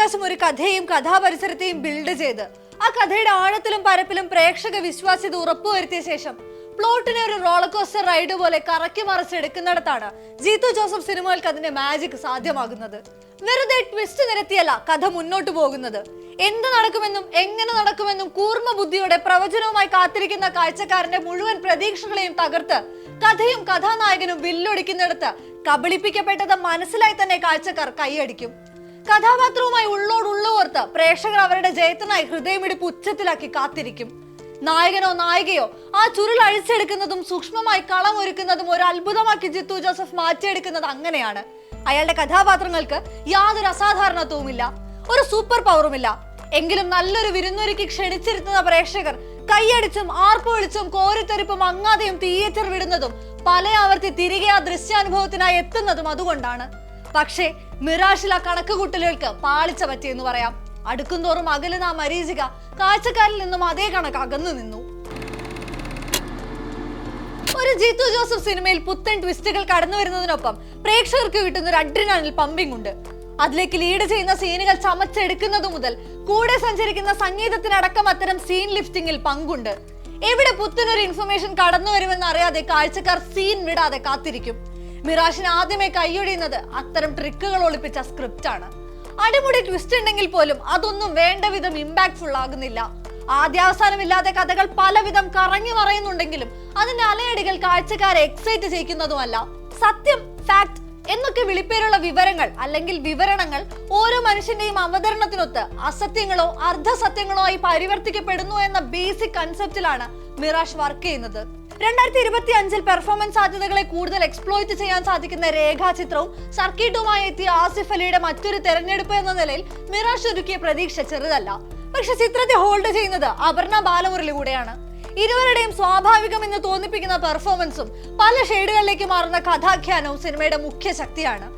സാവകാശം ഒരു കഥയും കഥാപരിസരത്തെയും ബിൽഡ് ചെയ്ത്. ആ കഥയുടെ ആഴത്തിലും പരപ്പിലും പ്രേക്ഷക വിശ്വാസ്യത ഉറപ്പുവരുത്തിയ ശേഷം പ്ലോട്ടിനെ ഒരു റോളർകോസ്റ്റർ റൈഡ് പോലെ കറക്കി മറിച്ചെടുക്കുന്നിടത്താണ് ജീത്തു ജോസഫ് സിനിമകൾക്ക് അതിന്റെ മാജിക് സാധ്യമാകുന്നത്. വെറുതെ ട്വിസ്റ്റ് നിരത്തിയല്ല കഥ മുന്നോട്ട് പോകുന്നത്. എന്ത് നടക്കുമെന്നും എങ്ങനെ നടക്കുമെന്നും കൂർമ്മ ബുദ്ധിയോടെ പ്രവചനവുമായി കാത്തിരിക്കുന്ന കാഴ്ചക്കാരന്റെ മുഴുവൻ പ്രതീക്ഷകളെയും തകർത്ത് കഥയും കഥാനായകനും വില്ലൊടിക്കുന്നിടത്ത് കബളിപ്പിക്കപ്പെട്ടത് മനസ്സിലായി തന്നെ കാഴ്ചക്കാർ കൈയടിക്കും. കഥാപാത്രവുമായി ഉള്ളോടുള്ളോർത്ത് പ്രേക്ഷകർ അവരുടെ ജയത്തിനായി ഹൃദയമിടിപ്പ് ഉച്ചത്തിലാക്കി കാത്തിരിക്കും. നായകനോ നായികയോ ആ ചുരുൾ അഴിച്ചെടുക്കുന്നതും സൂക്ഷ്മമായി കളം ഒരുക്കുന്നതും ഒരു അത്ഭുതമാക്കി ജിത്തു ജോസഫ് മാറ്റിയെടുക്കുന്നത് അങ്ങനെയാണ്. അയാളുടെ കഥാപാത്രങ്ങൾക്ക് യാതൊരു അസാധാരണത്വവുമില്ല ഒരു സൂപ്പർ പവറുമില്ല. എങ്കിലും നല്ലൊരു വിരുന്നൊരുക്കി ക്ഷണിച്ചിരുത്തുന്ന പ്രേക്ഷകർ കൈയടിച്ചും ആർപ്പുവിളിച്ചും കോരിത്തെറിപ്പും അങ്ങാതെയും തിയേറ്റർ വിടുന്നതും പല ആവർത്തി തിരികെ ആ ദൃശ്യാനുഭവത്തിനായി എത്തുന്നതും അതുകൊണ്ടാണ്. പക്ഷേ കണക്ക് കണക്കുകൂട്ടലുകൾക്ക് പാളിച്ച പറ്റിയെന്ന് പറയാം. അടുക്കുംതോറും അകലുന്ന ആ മരീചിക കാഴ്ചക്കാരിൽ നിന്നും അതേ കണക്ക് അകന്നു നിന്നു. ഒരു ജീത്തു ജോസഫ് സിനിമയിൽ പുത്തൻ ട്വിസ്റ്റുകൾ കടന്നു വരുന്നതിനൊപ്പം പ്രേക്ഷകർക്ക് കിട്ടുന്ന ഒരു അഡ്രിനാനിൽ പമ്പിംഗ് ഉണ്ട്. അതിലേക്ക് ലീഡ് ചെയ്യുന്ന സീനുകൾ ചമച്ചെടുക്കുന്നത് മുതൽ കൂടെ സഞ്ചരിക്കുന്ന സംഗീതത്തിനടക്കം അത്തരം സീൻ ലിഫ്റ്റിംഗിൽ പങ്കുണ്ട്. എവിടെ പുത്തനൊരു ഇൻഫർമേഷൻ കടന്നു വരുമെന്ന് അറിയാതെ കാഴ്ചക്കാർ സീൻ വിടാതെ കാത്തിരിക്കും. മിറാഷിന് ആദ്യമേ കൈയൊഴിയുന്നത് അത്തരം ട്രിക്കുകൾ ഒളിപ്പിച്ച സ്ക്രിപ്റ്റ് ആണ്. അടിമുടി ട്വിസ്റ്റ് ഉണ്ടെങ്കിൽ പോലും അതൊന്നും വേണ്ട വിധം ഇമ്പാക്ട്ഫുൾ ആകുന്നില്ല. ആദ്യാവസാനമില്ലാതെ കഥകൾ പലവിധം കറങ്ങി മറയുന്നുണ്ടെങ്കിലും അതിന്റെ അലയടികൾ കാഴ്ചക്കാരെ എക്സൈറ്റ് ചെയ്യിക്കുന്നതുമല്ല. സത്യം ഫാക്ട് എന്നൊക്കെ വിളിപ്പേരുള്ള വിവരങ്ങൾ അല്ലെങ്കിൽ വിവരണങ്ങൾ ഓരോ മനുഷ്യന്റെയും അവതരണത്തിനൊത്ത് അസത്യങ്ങളോ അർദ്ധസത്യങ്ങളോ ആയി പരിവർത്തിക്കപ്പെടുന്നു എന്ന ബേസിക് കൺസെപ്റ്റിലാണ് മിറാഷ് വർക്ക് ചെയ്യുന്നത്. രണ്ടായിരത്തി ഇരുപത്തി അഞ്ചിൽ പെർഫോമൻസ് സാധ്യതകളെ കൂടുതൽ എക്സ്പ്ലോയിറ്റ് ചെയ്യാൻ സാധിക്കുന്ന രേഖാചിത്രവും സർക്കിട്ടുമായി എത്തിയ ആസിഫ് അലിയുടെ മറ്റൊരു തെരഞ്ഞെടുപ്പ് എന്ന നിലയിൽ മിറാഷ് ഒരുക്കിയ പ്രതീക്ഷ ചെറുതല്ല. പക്ഷെ ചിത്രത്തെ ഹോൾഡ് ചെയ്യുന്നത് അപർണ ബാലമുരളിലൂടെയാണ് ഇരുവരുടെയും സ്വാഭാവികം എന്ന് തോന്നിപ്പിക്കുന്ന പെർഫോമൻസും പല ഷെയ്ഡുകളിലേക്ക് മാറുന്ന കഥാഖ്യാനവും സിനിമയുടെ മുഖ്യ ശക്തിയാണ്.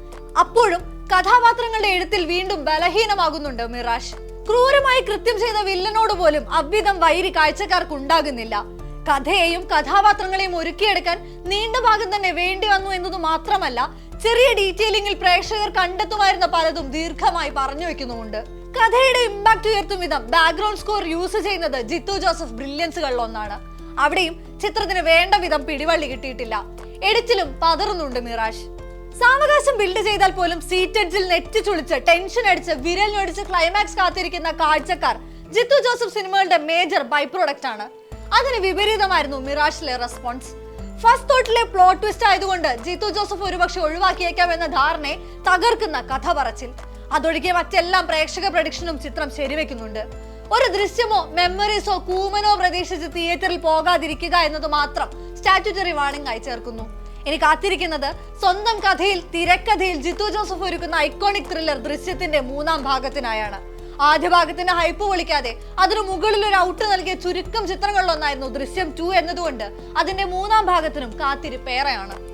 അപ്പോഴും കഥാപാത്രങ്ങളുടെ എഴുത്തിൽ വീണ്ടും ബലഹീനമാകുന്നുണ്ട് മിറാഷ്. ക്രൂരമായി കൃത്യം ചെയ്ത വില്ലനോട് പോലും അവിധം വൈരി കാഴ്ചക്കാർക്ക് ഉണ്ടാകുന്നില്ല കഥയെയും കഥാപാത്രങ്ങളെയും ഒരുക്കിയെടുക്കാൻ നീണ്ട ഭാഗം തന്നെ വേണ്ടി വന്നു എന്നത് മാത്രമല്ല ചെറിയ ഡീറ്റെയിലിംഗിൽ പ്രേക്ഷകർ കണ്ടെത്തുമായിരുന്ന പലതും ദീർഘമായി പറഞ്ഞു വെക്കുന്നുമുണ്ട്. കഥയുടെ ഇമ്പാക്ട് ഉയർത്തും വിധം ബാക്ക്ഗ്രൗണ്ട് സ്കോർ യൂസ് ചെയ്യുന്നത് ജിത്തു ജോസഫ് ബ്രില്യൻസുകളിൽ ഒന്നാണ് അവിടെയും ചിത്രത്തിന് വേണ്ട വിധം പിടിവള്ളി കിട്ടിയിട്ടില്ല. എഡിറ്റിലും പതറുന്നുണ്ട് മിറാഷ്. സാവകാശം ബിൽഡ് ചെയ്താൽ പോലും സീറ്റ് നെറ്റ് ചുളിച്ച് ടെൻഷൻ അടിച്ച് വിരലിനൊടിച്ച് ക്ലൈമാക്സ് കാത്തിരിക്കുന്ന കാഴ്ചക്കാർ ജിത്തു ജോസഫ് സിനിമകളുടെ മേജർ ബൈ പ്രോഡക്റ്റ് ആണ്. അതിന് വിപരീതമായിരുന്നു മിറാഷിലെ റെസ്പോൺസ് ഫസ്റ്റ് തോട്ടിലെ പ്ലോട്ട് ട്വിസ്റ്റ് ആയതുകൊണ്ട് ജിത്തു ജോസഫ് ഒരുപക്ഷെ ഒഴിവാക്കിയേക്കാം എന്ന ധാരണയെ തകർക്കുന്ന കഥ പറച്ചിൽ അതൊഴികെ മറ്റെല്ലാം പ്രേക്ഷക പ്രഡിക്ഷനും ചിത്രം ശരിവെക്കുന്നുണ്ട്. ഒരു ദൃശ്യമോ മെമ്മറീസോ കൂമനോ പ്രതീക്ഷിച്ച് തിയേറ്ററിൽ പോകാതിരിക്കുക എന്നത് മാത്രം സ്റ്റാറ്റുറ്ററി വാണിംഗ് ആയി ചേർക്കുന്നു. ഇനി കാത്തിരിക്കുന്നത് സ്വന്തം കഥയിൽ തിരക്കഥയിൽ ജിത്തു ജോസഫ് ഒരുക്കുന്ന ഐക്കോണിക് ത്രില്ലർ ദൃശ്യത്തിന്റെ മൂന്നാം ഭാഗത്തിനായാണ്. ആദ്യ ഭാഗത്തിന്റെ ഹൈപ്പ് വിളിക്കാതെ അതിന് മുകളിൽ ഒരു ഔട്ട് നൽകിയ ചുരുക്കം ചിത്രങ്ങളിലൊന്നായിരുന്നു ദൃശ്യം ടു എന്നതുകൊണ്ട് അതിന്റെ മൂന്നാം ഭാഗത്തിനും കാത്തിരിപ്പേറെയാണ്